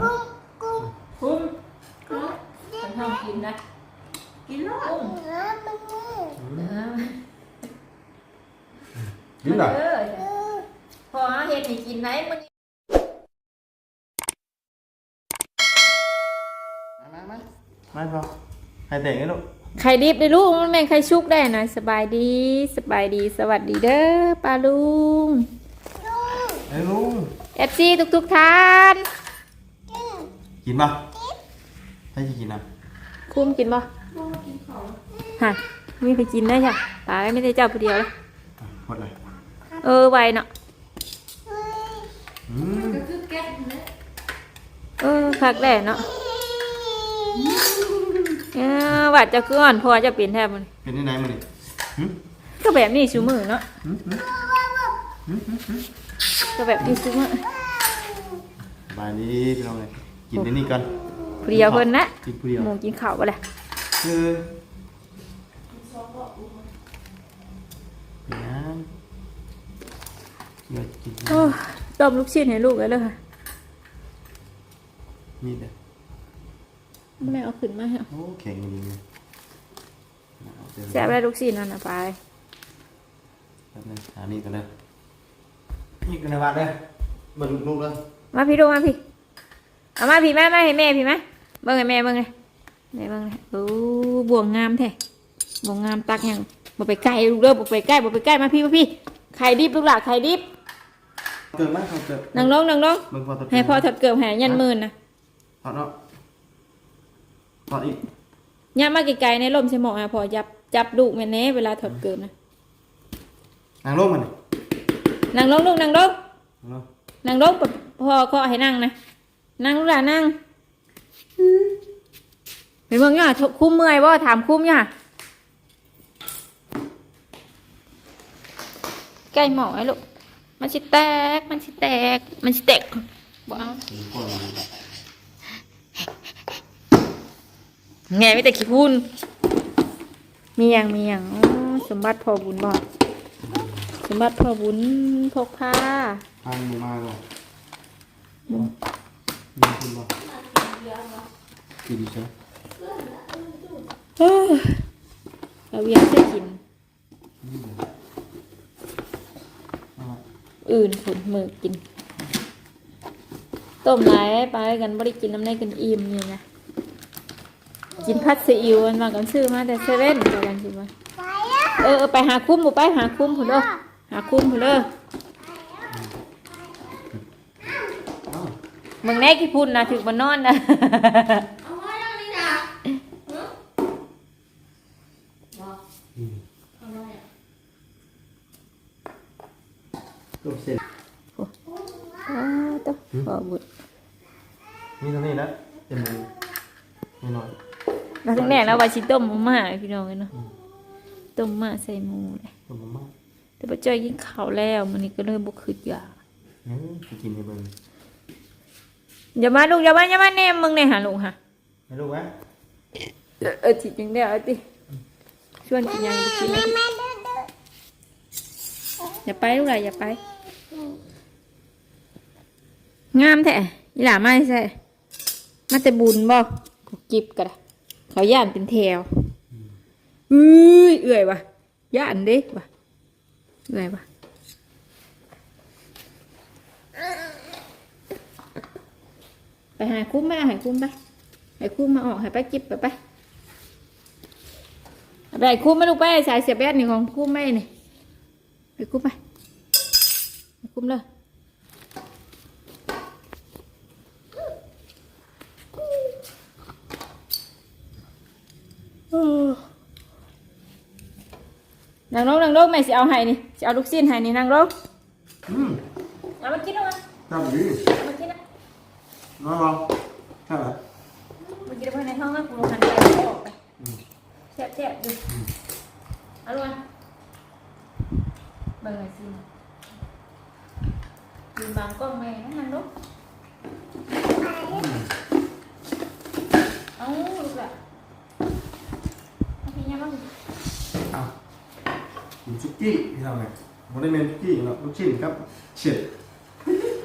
กุ้งกุ้งคุ้มฉันชอบกินนะ กินแล้วกุ้งน้ำมันนี่เออกินหน่อยพอเฮ็ดให้กินไหนมันมามามาพอให้แต่งให้ลูกไข่ดิบได้ลูกมันแม่งไข่ชุกได้นะสบายดีสบายดีสวัสดีเด้อป้าลุงไอ้ลุง FC ทุกทุกท่าน กินป่ะให้กินนะคุ้มกินบ่ฮะมีไปกินได้จ้ะป้าไม่ได้เจ้าผู้เดียวเลยหมดเลยเออไวเนาะอืมก็คือแก๊สนะเออคักแด่เนาะเออวัดจะคืออ่อนพอจะเปลี่ยนแทบมันเป็นที่ไหนมาดิหืมก็แบบนี้ชูมือเนาะหืมหืมหืมหืมหืมก็แบบนี้ชูมือสบายดีพี่น้องเลย กินในนี่กันผู้เดียวเพิ่นนะกินผู้เดียวหมูกินข้าวบ่ล่ะคือเป็นยังเดี๋ยวกินโอ้ต้มลูกชิ้นให้ลูกเลยเลยค่ะนี่เด้อไม่ได้เอาขึ้นมาให้โอ้แข็งจริงเลยเอาเดี๋ยวแซ่บได้ลูกชิ้นนั่นน่ะไปแป๊บนึงหานี่กันเลยนี่กันในวัดเลยมาลูกลูกเลยมาพี่ดูมาพี่ เอามาพี่มามาให้แม่พี่มาเบิ่งให้แม่เบิ่งเลยแม่เบิ่งเลยโอ้บวงงามแท้บวงงามตักยังบ่ไปใกล้ลูกเด้อบ่ไปใกล้บ่ไปใกล้มาพี่มาพี่ไข่ดิบลูกหล่ะไข่ดิบเกิดไหมเขาเกิดนั่งลงนั่งลงเบิ่งพอตัดให้พ่อถอดเกือบให้ยันหมื่นนะถอดเนาะถอดอีกย่ามาไกลๆในลมใช่หมอกอะพอจับจับลูกแม่เน่เวลาถอดเกือบนะนางโลกมันดินั่งลงลูกนั่งลงนางโลกนั่งลงพ่อขอให้นั่งนะ นั่งลูกหล่ะนั่งไปเมืองย่าคุ้มเมื่อยบ่ถามคุ้มย่าใกล้หมอกไอ้ลูก มันสิแตก มันสิแตก มันสิแตกบ่เอามีคนมาดูไงไม่แต่ขี้พุ่นมีอย่างมีอย่างอ๋อสมบัติพ่อบุญบ่สมบัติพ่อบุญพกผ้าทางมึงมาก่อน มีคุณบ่กินใช่เอ้อเราอยากได้กิน อื่นผลมือกิน ต้มหลายไปกันบ่ได้กินน้ำในกันอิ่มนี่นะกินผัดซีอิ๊วมันมากันซื้อมาแต่เซเว่นไปกันสิมาไปอะเออเออไปหาคุ้มบ่ไปหาคุ้มพุ่นเด้อหาคุ้มพุ่นเด้อ มึงแน่กี่พุ่นนะถึงมานอนนะเอาไว้ตรงนี้นะเอาไว้อะต้มเสร็จอ้าวตัวบ่บุญนี่ตรงนี้นะเต็มมือนิดหน่อยมาถึงแน่แล้วว่าสิต้มมาม่าพี่น้องเอ้ยเนาะต้มมาม่าใส่หมูเลยต้มมาม่าแต่ป้าจ้อยกินข้าวแล้วมันนี้ก็เลยบ่คืออยากเฮ้ยไปกินในเบิ่ง อย่ามาลูกอย่ามาอย่ามาแน่มึงเนี่ยหาลูกค่ะให้ลูกไหมเออเออจิจังได้เอาติชวนกินยังบ่กินเลยแม่ดื้อดื้ออย่าไปลูกหลานอย่าไป งามแท้อีหล่ามาใช่มาแต่บุญบ่กูกิบก็ได้เขาย่านเป็นแถวอุ้ยเอื่อยว่ะย่านเด้ว่ะเอื่อยว่ะ ไปหาคุ้มไปหาคุ้มไปให้คุ้มมาออกให้ไปกิบไปไปเอาไปให้คุ้มมาลูกไปสายเสียบแบดนี่ของคุ้มไม่นี่ไปคุ้มไปไปคุ้มเลยนางลงนางลงแม่สิเอาให้นี่สิเอาลูกชิ้นให้นี่นางลงอืมเอามากินเอามาทำดีเอามากิ นนะน้อยลองใช่ไหมมากินเอาไปในห้องนะกูหันไปออกไปแซ่บแซ่บๆดูเอาลูกมาเบิ่งหน่อยสิยืนบางกล้องแม่นะนางลงเอาลูกละเอาพี่ยังบ้างอ้าวกินซุกี้ที่ทำไงมันได้เป็นซุกี้หรอกลูกชิ้นครับเฉียด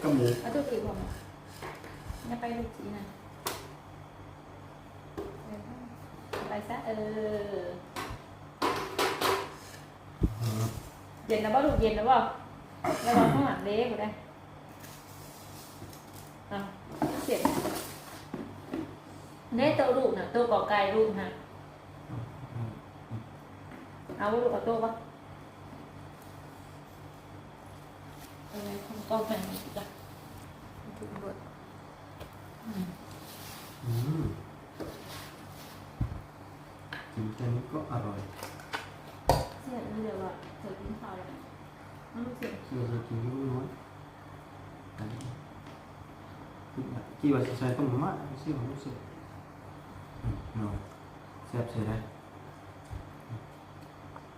กับหมูเอาตัวตีผมอ ย่ไปลูกสีนะไปซะเออ เย็นแล้วบ่ลูกเย็นแล้วบ่แล้วบ่ข้างหลังเล็กกูได้อะเสียบเน่ตัวลูกน่ะตัวกอไก่ลูกฮะเอาลูกเอาตัวปะเออต้องแข่งจ้ะถูกบด กินแค่นี้ก็อร่อยเสียบนี่เดี๋ยวว่าเธอกินข้าวแล้วมันรู้สึกเชื่อจะกินรู้น้อยอันนี้กี่ว่าจะใส่ต้มมะไม่ใช่ผมรู้สึกอืมเนาะแซ่บใช่ไหม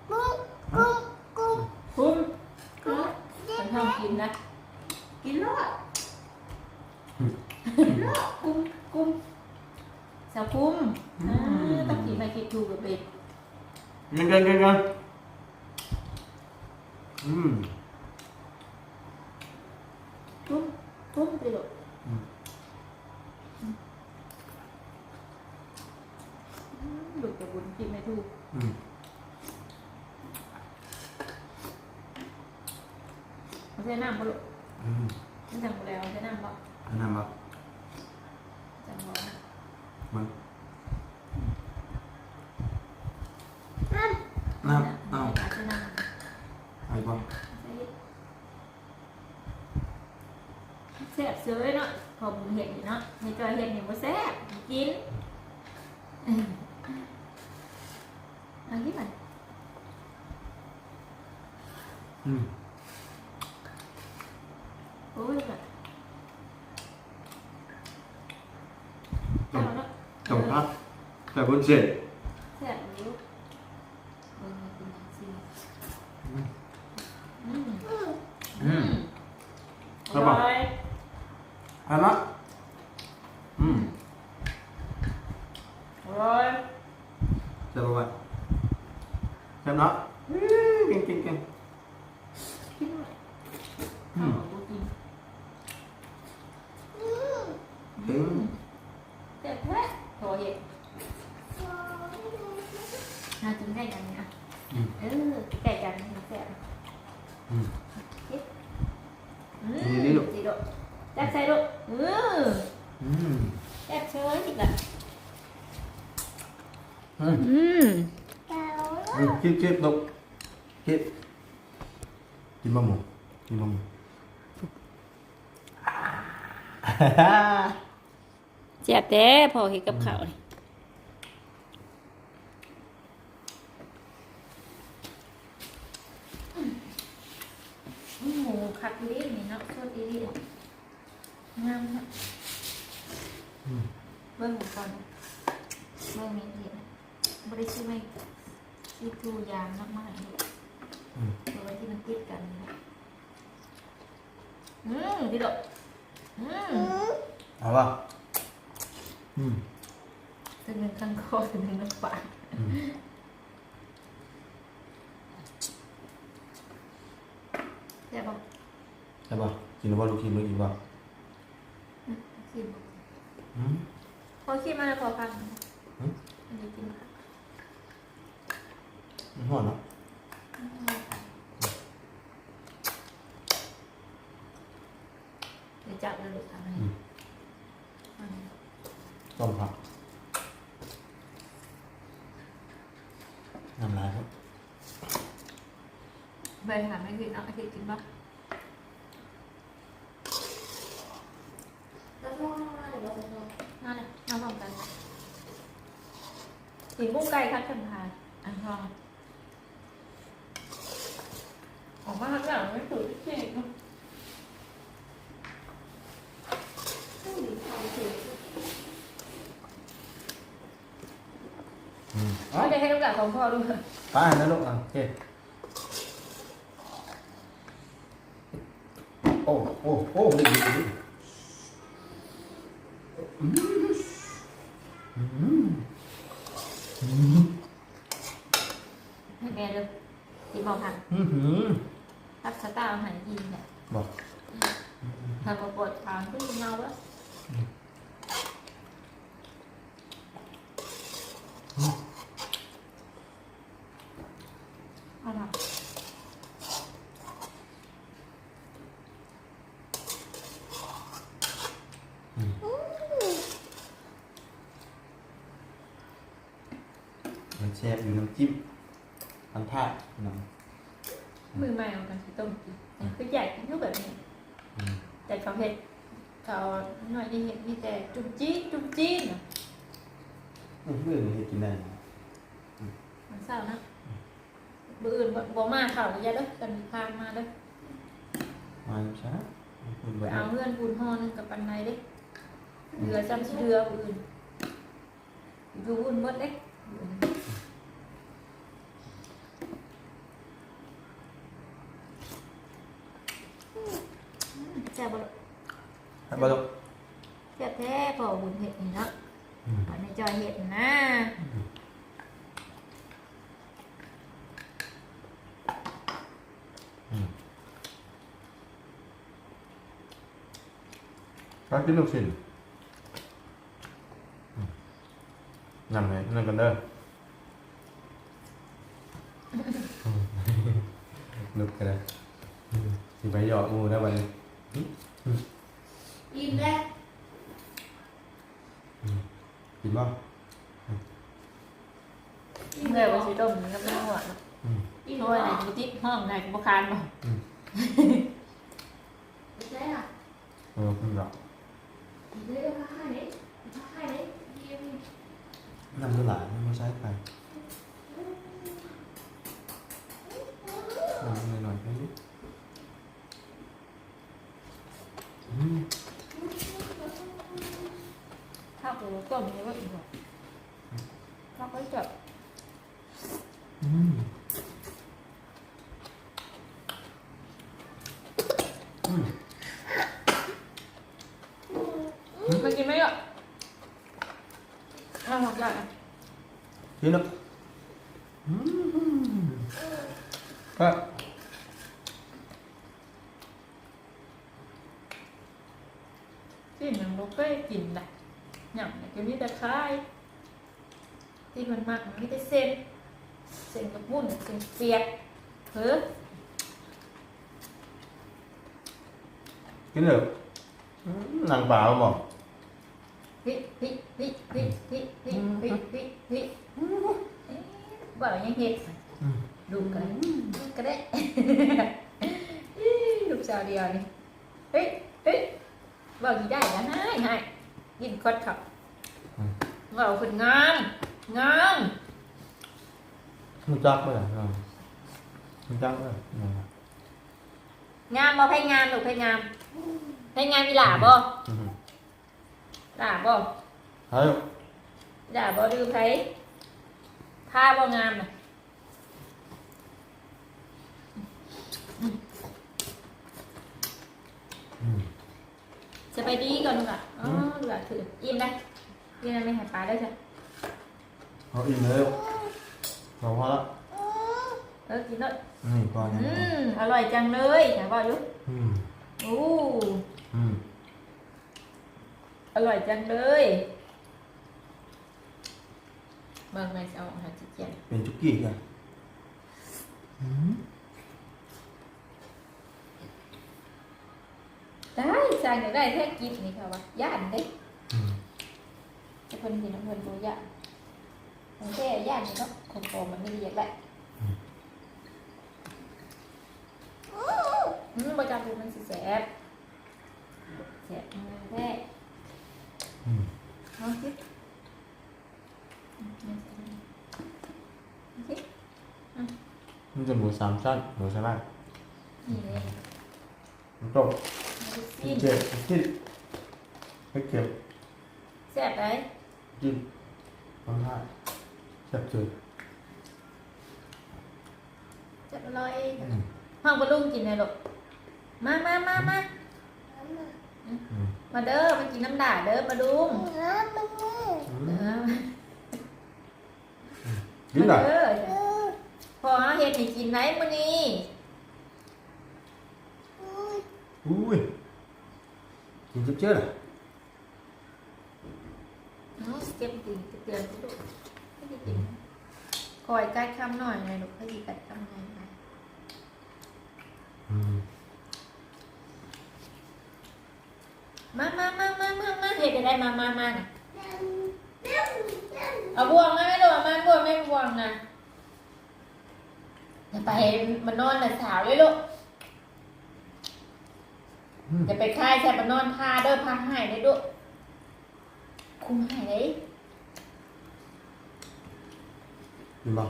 กุ้งกุ้งกุ้ง คุ้ม กุ้ง ฉันชอบกินนะ กินรอด กุ้มกุ้มสาวกุ้มอ่าต้องกินไปกินดูกับเป็ด ยังกันกันกันอืมกุ้มกุ้มไปเลย อืม ดูกับบุญกินไม่ถูก อืม เอาใช้น้ำปะลูก อืม ไม่จังแล้วเอาใช้น้ำปะ อันนั้นแบบ จังบ่ มัน น้ น้ำอ้าว ใช้น้ ไอ้บ้าำแซ่บเสือเนาะพอบุญเห็ดเนาะในจอยเห็ดเนี่ยว่าแซ่บกินอันนี้มันอืมโอ้ยแบบต้เอามเนาะต้มครับแต่บนเสร็จ แซ่บอยู่เบิ่งให้กินสิอืม อืม อ ครับผม ร่อย อันนั้นอืม อร่อย เสร็จแล้วไหมเสร็จแล้วอืมเก่งเก่งเก่ง กินหน่อย อืม เอากินำอืม เก่ง แซ่บแท้โถเห็ด สอง น่ากินได้กันเนี่ยอืม เออไก่กันนี่แซ่บอืม อืมนี่นี่ลูกสิลูกจับใส่ลูกเอออืมแซ่บเชยอีกละอืมอืมเก้าอืมคิดคิดลูกคิดกินบะหมูกินบะหมูแซ่บแต่พอเห็ดกับข้าวนี่อืมหมู คักดีนี่เนาะสดดีงามเนาะอืมเบิ่งหมูก่อนเบิ่งนี้ดีนะบริสุทธิ์ไม่ซีทูยามมากๆเลยอืมตัวไว้ที่มันติดกันนี่นะอืมดีดอกอืมอืมเอาป่ะอืมตัวหนึ่งข้างคอตัวหนึ่งน้ำปาก อืม ใช่ป่ะ ใช่ป่ะกินแล้วว่าลูกกินไม่กินป่ะคิดอืมพอคิดมาแล้วพอพังอืมอันนี้กินค่ะมันหอมเนาะเดี๋ยวจับแล้วลูกทำให้อืมอืมต้มผักน้ำลายครับใบหาไม่กินเอาไอ้ที่กินป่ะแล้วก็เดี๋ยวเราจะลองนั่นแหละเอาลองกัน กินบุ้งไก่ครับจันทายอะลองออกมาข้างหลังไม่ถูกที่เค้กเนอะ อืม อ๋อเดี๋ยวให้ลูกหลานของพ่อด้วย ไปนะลูกอะโอเคโอ้โอ้โอ้ดีดีดีอืมอืมอืม ให้แม่ด้วยกินบอกทาง อืมอืม ทับสตาร์เอาใหายกินเนี่ย บอก ทำมาปวดทางขึ้นเงาแล้ว อ เอาล่ะ มันแช่อยู่น้ำจิ้ม อันท่าน้มือใหม่เอากันสิต้มกินคือใหญ่กินทุกแบบนี้ำอืมแต่เขาเห็ดเขาหน่อยที่เห็ดมีแต่จุ่มจี้จุ่มจี้น่ะอืมเรื่องนี้กินได้นะมันเศร้านะบืออื่นบ่บ่มาเข่าเลยยาเด้อกันพางมาเด้อมาช้าคุณไปไปเอาเอาเพื่อนปูนห่อหนึงกับปันในเด้เรือจำสิเรือบืออื่นอยู่อุ่นหมดเด้ แซ่บบ่ลูกครับบ่ลูกแซ่บแท้พอบุญเห็ดนี่เนาะอืมพอในจอยเห็ดนะก็กินลูกชิ้นอืมนำไหนนั่นกันเด้ออืมนึกกันเลยอืมสิไปหยอกงูได้วันนี้ อิ่มแล้วกินบ่เมื่อวันสิต้มมันก็ไม่หวานเนาะอืมอิ่มเพแล้ราะวว่าไหนกูติดห้องไหนกูบ่คานบ่ไม่ใช่ล่ะเออคุณหยอกเดี๋ยวข้าให้ไหนข้าให้ไหนเยี่ยมน้ำมันหลายไม่ใช่ไปน้ำหน่อยๆแค่นี้อืม ถ้ากูต้มนี่ว่าอีกบ่ถ้าก็จะ อืมอืม มากินไหมอะเอาหอมได้อะ กินแล้วอืมก็กินหนังนกก็กินได้หยังเนี่ยก็มีแต่คายที่มันมากมันมี อ๊ะบ่าวยังเฮ็ดอืมดูกันก็ได้ลูกสาวเดียวนี่เฮ้ยเฮ้ยบ่าวกี่ได้กันให้ให้ยินกดขับบ่าวคนงามงามมันจักไหมล่ะมันจักไหมอืมงามบ่ให้งามลูกให้งามให้งามมีหล่าบ่อืมหล่าบ่เฮ้ยหล่าบ่ดูไผ ผ้าบ่งามน่ะอืมจะไปดีก่อนลูกอะอ๋อลูกอะถืออิ่มได้อิ่มได้ไม่หายปลาได้จ้ะเอาอิ่มเลยเอาพอละเออกินเลยนี่พอนะอืมอร่อยจังเลยไหนบอกอยู่อืมอู้อืมอร่อยจังเลย บางในจะเอาอาหารจีเจียนเป็นจุกี้กันอืมได้สั่งอยากได้แค่กินนี่ค่ะวะย่านเด้อืมจะคนกินน้ำเงินโมย่านมันแค่ย่านนี่เนาะคนโตมันไม่ได้อยากได้อืมประจำดูมันสิแสบแสบมันแท้ อืม เอาสิอืมเอาสิเอาสิ มัน จะหมูสามชั้นหมูสลัดนี่เลยมันต้มเอาสิกินเจ็บกินไม่เก็บแซ่บไหมกินร้องไห้แซ่บจืดแซ่บอร่อยอืมห้องปลาลุงกินเลยลูกมามามามาอืมมาเด้อมากินน้ำด่าเด้อปลาลุงน้ำมันมืดเออกินหน่อย มาเด้อเออพอเฮ็ดให้กินไหมมื้อนี้อุ้ยอุ้ยกินจุ๊บเจ้าน่ะเก็บจริงเตือนกูดูไม่ได้จริงคอยกัดคำหน่อยไงลูกให้ดีกัดคำหน่อยนะอืมมามามามามามาเห็ดได้มามามาน่ะน้ำน้ำน้เอาบ่วงมาไม่ดูมาบ่วงไม่บ่วงนะ อย่าไปมันนอนแต่สาวเลยลูกอย่าไปค่ายใช่มันนอนพาเด้อพาหายได้ลูกคุมหายได้นี่บอก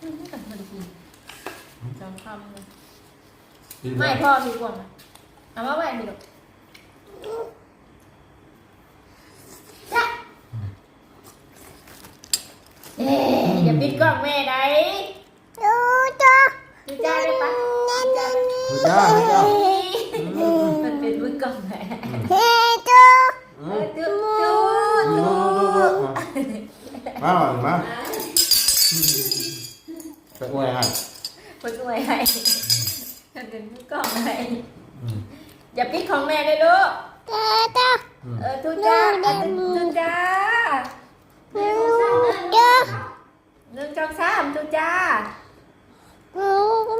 อืมกับมันดีจำคำเลยนี่บไม่อกพ่อมีบ่วงนะเอามาไว้ดิลูก อ๊ะอย่าปิดกล้องแม่ได้ำดูจ้าดูจ้าได้ปะน้ำน้ำดูจ้าดูจ้ามันเป็นมือกล้องแม่เฮ้จ้าอืเอมอจุ๊ดจุ๊ดูดดูดูดูมามามาไปอวยให้คนรวยให้มันเป็นมือกล้องให้อืมอย่าปิดของแม่เลยลูกจ้าจ้าอืมเออทุจ้าเออทุจ้าดู จ้าหนึ่งสองสามทุจ้าดู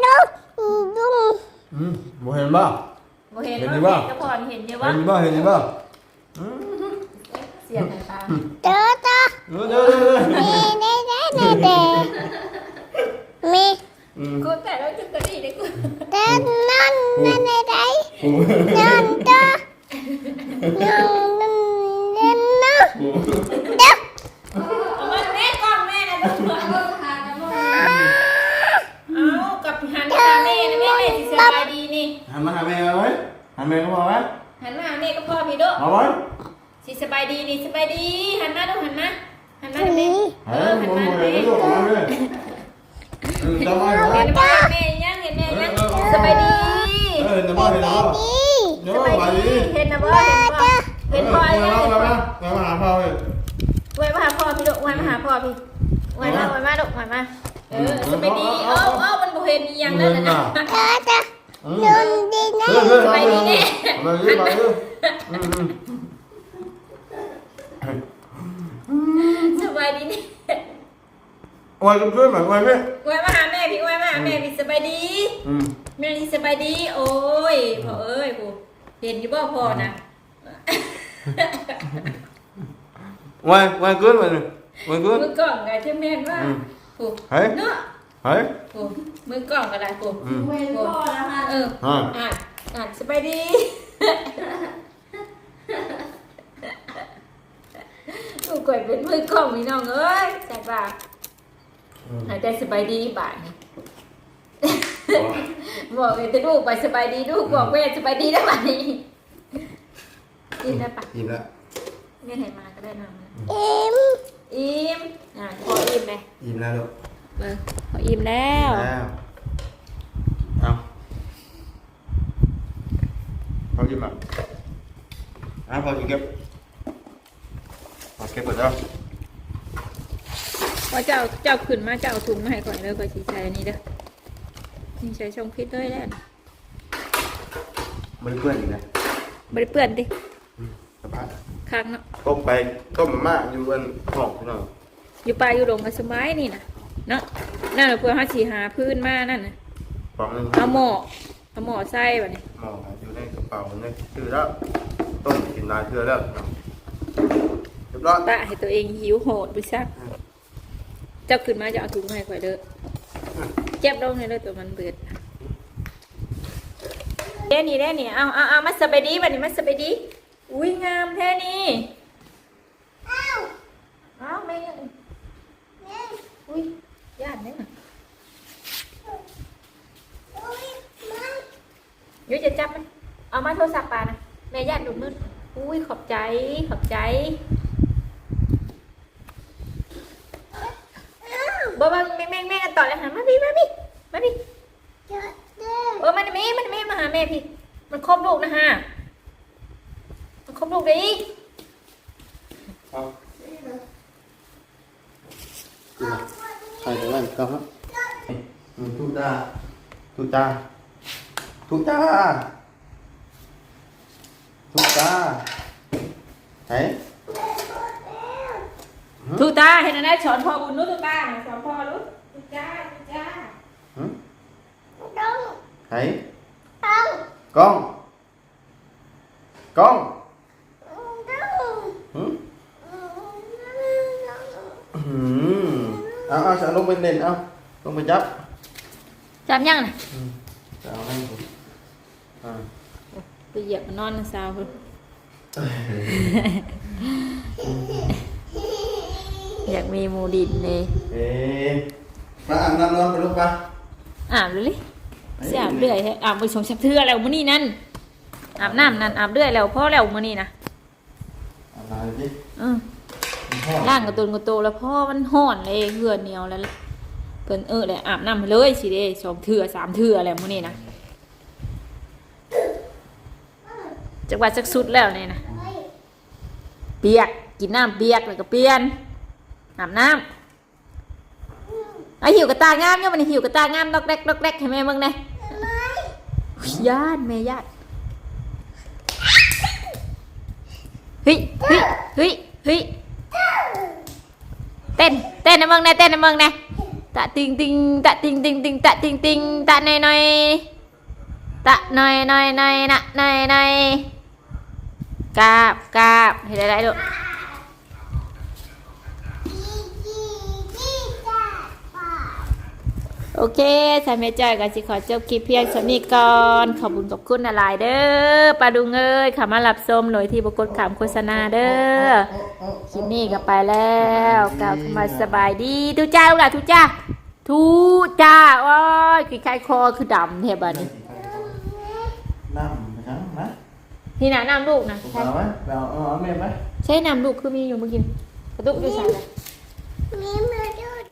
ดูดูอืมบ่เห็นบ่โมเห็นเห็นว่าดิบ่เห็นก็พอเห็นเยอะเห็วะน อพี่ไว้มาไว้มาลูกไว้มา เออสบายดีเอ้าเอ้ามันบ่เห็นอีหยังนั่นน่ะจ้าจ้าอืมนุ่นดีนะเฮ้ยเฮ้ยไปดิไปดิไปดิอืมอืมสบายดีนี่โอ้ยกับเพื่อนหน่อยโอ้ยแม่ไว้มาหาแม่พี่ไว้มาหาแม่พี่สบายดี อืมแม่นี่สบายดี โอ้ยพ่อเอ้ยกูเห็นอยู่บ่พ่อนะโอ้ยโอ้ยเกินไปเลย โอ้ยเกินมือกล่องไงที่แม่นว่าอืมกูเฮ้ย เนาะเฮ้ยกูมือกล่องก็ได้กูอืม เว้นพ่อแล้วค่ะเอออ่าอ่านอ่านสบายดีกูกดเป็นมือกล่องนี่น้องเอ้ยใส่ปากหายใจสบายดีบ่ายนี่บอกเลยจะลูกไปสบายดีลูกบอกแม่สบายดีได้ไหมกินได้ปะอิ่มแล้ว เงี้ยไหนมาก็ได้นอนมาเอ็ม อิ่มอะพออิ่มเลยอิ่มแล้วลูกเออพออิ่มแล้ว แล้วเอาพออิ่มอะอะพอกินเก็บพอเก็บหมดแล้วพอเจ้าเจ้าขึ้นมาเจ้าเอาถุงมาให้ก่อนเด้อก่อนสีใช้อันนี้เด้อนี่ใช้ช่องพิษด้วยแล้วไม่ได้เพื่อนอีกนะบริเปื่อนดิสบาย ค้างเนาะต้มไปต้มมาม่าอยู่บนห้องพี่น้องอยู่ปลายอยู่ลงก็สบายนี่นะเนาะนั่นแหละเพื่อหาสีหาพื้นมานั่นนะฟองหนึงเอาหมอเอาหมอใส่แบบนี้หม้ออยู่ในกระเป๋าเนี่ยคือแล้วต้มกินนานเทื่อแล้วเรียบร้อยตะให้ตัวเองหิวโหดไปซักเจ้าขึ้นมาจะเอาถุงมาให้ข่อยเด้อเจ็บลงเลยเด้อตัวมันเบิดเด้นี่เด้นี่เอาเอาเอามาสบายดีบัดนี้มาสบายดี อุ้ยงามแท้นี่อ้าวอ้าวไม่ยังแม่อุ้ยญาติเนี่ยอุ้ยมันเดี๋ยวจะจับมันเอามาโทรศัพท์ปานะแม่ญาติดูมืดอุ้ยขอบใจขอบใจอ้าวบอกว่าแม่แม่แม่กันต่อเลยหามาพี่มาพี่มาพี่จ้าเด้อเออมันมีมันมีมาหาแม่พี่ มันครบลูกนะฮะ มันครบลูกดิเอาใครจะเล่นก็ฮะทุกตาทุกตาทุกตาทุกตาไห มเอาเอาจะลงไปเล่นเอาลงไปจับจำยังน่ะจะเอาให้ผมอ่าไปเหยียบมันนอนนะสาวเพิ่นอยากมีหมูดินเลยเอ๊ะมาอาบน้ำนอนไปลูกปะอาบเลยเสียอาบเรื่อยแท้อาบไปสองชับเทื่อแล้วมื้อนี้นั่นอาบน้ำนั่นอาบเรื่อยแล้วพ่อแล้วมื้อนี้นะอาบน้ำดิ เออ มันห้อนร่างกระตุนกระโตแล้วพ่อมันห่อนเลยเหือเหนียวแล้วเพิ่นเออเลยอาบน้ำเลยสิเด้สองเทื่อสามเทื่อแล้วมื้อนี้นะจักว่าจักสุดแล้วนี่นะเปียกกินน้ำเปียกแล้วก็เปลี่ยนอาบน้ำไอหิวกระตางามเนี่ยมันหิวกระตางามดอกแดกดอกแดกให้แม่เบิ่งแหน่อุ๊ยญาติแม่ญาติเฮ้ยเฮ้ยเฮ้ยเฮ้ย เต้นเต้นในเมืองในเต้นในเมืองในตะติงติงตะติงติงติงตะติงติงตะหน่อยหน่อยตะหน่อยหน่อยหน่อยนะหน่อยหน่อยกราบกราบเห็นอะไรลู โอเคสายเมจอยก็สิขอจบคลิปเพียงสำนี้ก่อนขอบคุณขอบคุณหลายๆเด้อปลาดุงเอ้ยขามารับชมโดยที่บกดขามโฆษณาเด้อคลิปนี้ก็ไปแล้วกล่าวคำว่าสบายดีทุจ้าลูกหลานทุจ้าทุจ้าโอ้ยคือใครคอคือดำเทบัดนี้น้ำไปทั้งนะนี่นะน้ำลูกนะถูกใช่เอาไหมเอาเอาเอาแม่ไหมใช่น้ำลูกคือมีอยู่เมื่อกี้กระตุกอยู่ใส่เลยมีแม่